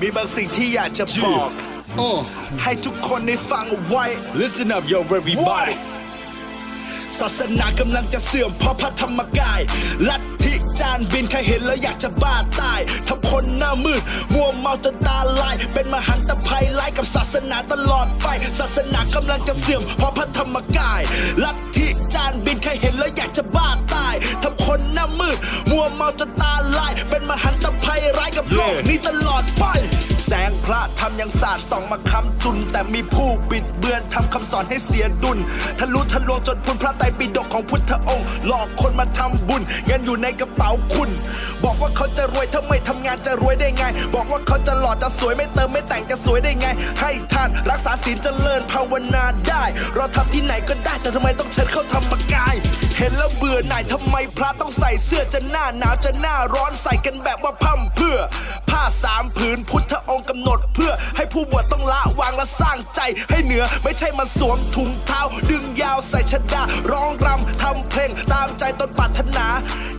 มีบางสิ่งที่อยากจะบอก Uh, ให้ทุกคนได้ฟังเอาไว้ listen up, yo, everybody. ศาสนากำลังจะเสื่อมเพราะพระธรรมกาย ลัทธิจานบินใครเห็นแล้วอยากจะบ้าตายทำคนหน้ามืดมัวเมาจนตาลาย เป็นมหันตภัยไล่กับศาสนาตลอดไป ศาสนากำลังจะเสื่อมเพราะพระธรรมกาย ลัทธิจานบินใครเห็นแล้วอยากจะบ้าตายทำคนหน้ามืดมัวเมาจนตาลาย เป็นมหันตภัยร้ายกับโลก Yeah. นี้ตลอดไปแสง พระทำยังศาสตร์ส่องมาคำจุน แต่มีผู้บิดเบือนทำคำสอนให้เสียดุลทะลุทะลวงจนพุนพระไตรปิฎกของพุทธองค์ หลอกคนมาทำบุญเงินอยู่ในกระเป๋าคุณ บอกว่าเขาจะรวยถ้าไม่ทำงานจะรวยได้ไง บอกว่าเขาจะหล่อจะสวยไม่เติมไม่แต่งจะสวยได้ไง ให้ทานรักษาศีลเจริญภาวนาได้ เราทำที่ไหนก็ได้แต่ทำไมต้องเชิญเข้าธรรมกาย เห็นแล้วเบื่อหน่ายทำไมพระต้องใส่เสื้อจะหน้าหนาวจะหน้าร้อนใส่กันแบบว่าพร่ำเพื่อ ผ้าสามผืนพุทธองค์กำหนดเพื่อให้ผู้บวชต้องละวางและสร้างใจให้เหนือไม่ใช่มาสวมถุงเท้า ดึงยาวใส่ชดา ร้องรำทำเพลงตามใจตนปรารถนา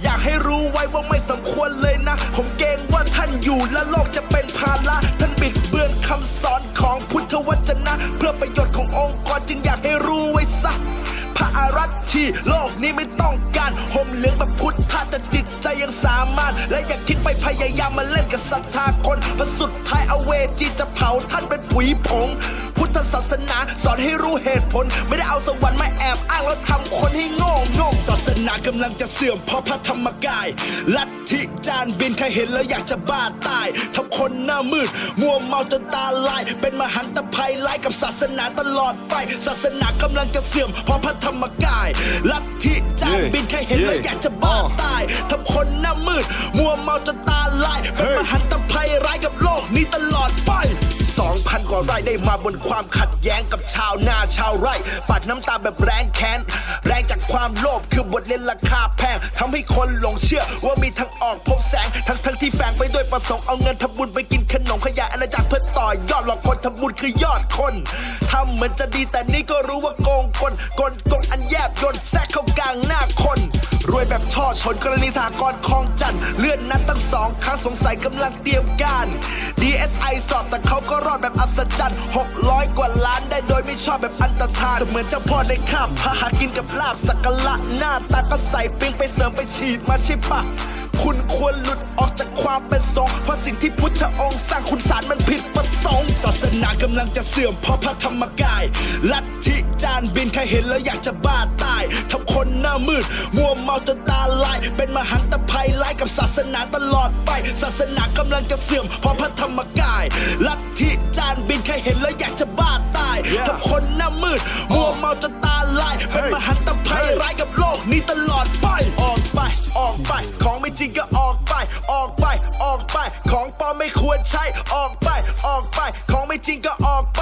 อยากให้รู้ไว้ว่าไม่สมควรเลยนะ ผมเกรงว่าท่านอยู่และโลกจะเป็นภาระท่านบิดเบือนคำสอนของพุทธวจนะ เพื่อประโยชน์ขององค์กรจึงอยากให้รู้ไว้ซะ พระอารัชชีโลกนี้ไม่ต้องการห่มเหลืองแบบพุทธะแต่จิตใจยังสามารถ และอย่าคิดไปพยายามมาเล่นกับศรัทธาคนพระสุดท้ายเอาเวจีจะเผาท่านเป็นปุ๋ยผง ทธศาสนา สอนให้รู้เหตุผล ไม่ได้เอาสวรรค์มาแอบอ้างแล้วทำคนให้โง่งงศาสนากำลังจะเสื่อมเพราะพระธรรมกาย ลัทธิจานบินใครเห็นแล้วอยากจะบ้าตายทำคนหน้ามืด มัวเมาจนตาลาย เป็นมหันตภัยไล่กับศาสนาตลอดไป ศาสนากำลังจะเสื่อมเพราะพระธรรมกาย ลัทธิจานบินใครเห็นแล้วอยากจะบ้าตายทำคนหน้ามืด มัวเมาจนตาลาย เป็นมหันตภัยร้าย กว่าไร่ได้มาบนความขัดแย้งกับชาวนาชาวไร่ปัดน้ำตาแบบแรงแค้นแรงจากความโลภคือบทเรียนราคาแพงทำให้คนหลงเชื่อว่ามีทางออกพบแสง ทั้งทั้งที่แฝงไปด้วยประสงค์เอาเงินทำบุญไปกินขนมขยายอาณาจักรเพื่อต่อยอดหลอกคนทำบุญคือยอดคนทำเหมือนจะดีแต่นี่ก็รู้ว่าโกงคนกลโกงอันแยบยนแทรกเข้ากลางหน้าคน รวยแบบช่อชนกรณีสหกรคลองจันทร์เลื่อนนัดตั้งสองครั้งสงสัยกำลังเตรียมการ DSI สอบแต่เขาก็รอดแบบอัศจรรย์600 กว่าล้านได้โดยไม่ชอบแบบอันตรธาน เสมือนเจ้าพ่อได้ข้ามพาหากินกับลาบสักกะละหน้าตาก็ใส่ฟิงไปเสริมไปฉีดมาใช่ปะคุณควรหลุดออกจากความเป็นสงฆ์เพราะสิ่งที่พุทธองค์สร้างคุณสารมันผิดประสงค์ศาสนากำลังจะเสื่อมเพราะพระธรรมกาย ลัทธิจานบินใครเห็นแล้วอยากจะบ้าตายทำคนหน้ามืด มัวเมาจนตาลาย เป็นมหันตภัยไล่กับศาสนาตลอดไป ศาสนากำลังจะเสื่อมเพราะ ของไม่จริงก็ออกไป ออกไป ออกไป ของปลอมไม่ควรใช้ ออกไป ออกไป ของไม่จริงก็ออกไป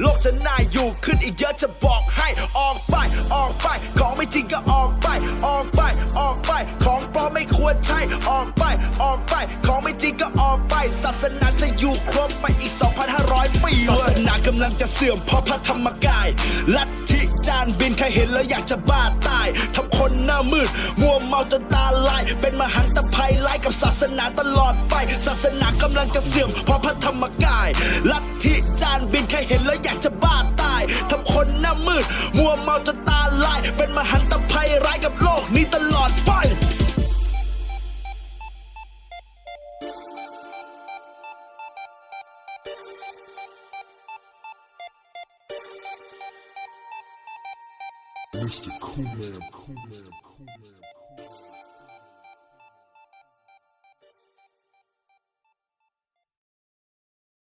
โลกจะน่าอยู่ขึ้นอีกเยอะจะบอกให้ ออกไป ออกไป ของไม่จริงก็ออกไป ออกไป ออกไป ของปลอมไม่ควรใช้ ออกไป ออกไป ของไม่จริงก็ออกไป ศาสนาจะอยู่ครบไปอีก 2,500 ปี ศาสนากำลังจะเสื่อมเพราะพระธรรมกายลัท ค่เห็นแล้วอยากจะบ้าตายทำคนหน้ามืด มัวเมาจนตาลาย เป็นมหันตภัยไล่กับศาสนาตลอดไป ศาสนากำลังจะเสื่อมเพราะพระธรรมกาย ลัทธิจานบินแค่เห็นแล้วอยากจะบ้าตายทำคนหน้ามืด มัวเมาจนตาลาย เป็นมหันตภัยร้ายกับโลกนี้ตลอดไป Mr. Cool Man, Cool Man.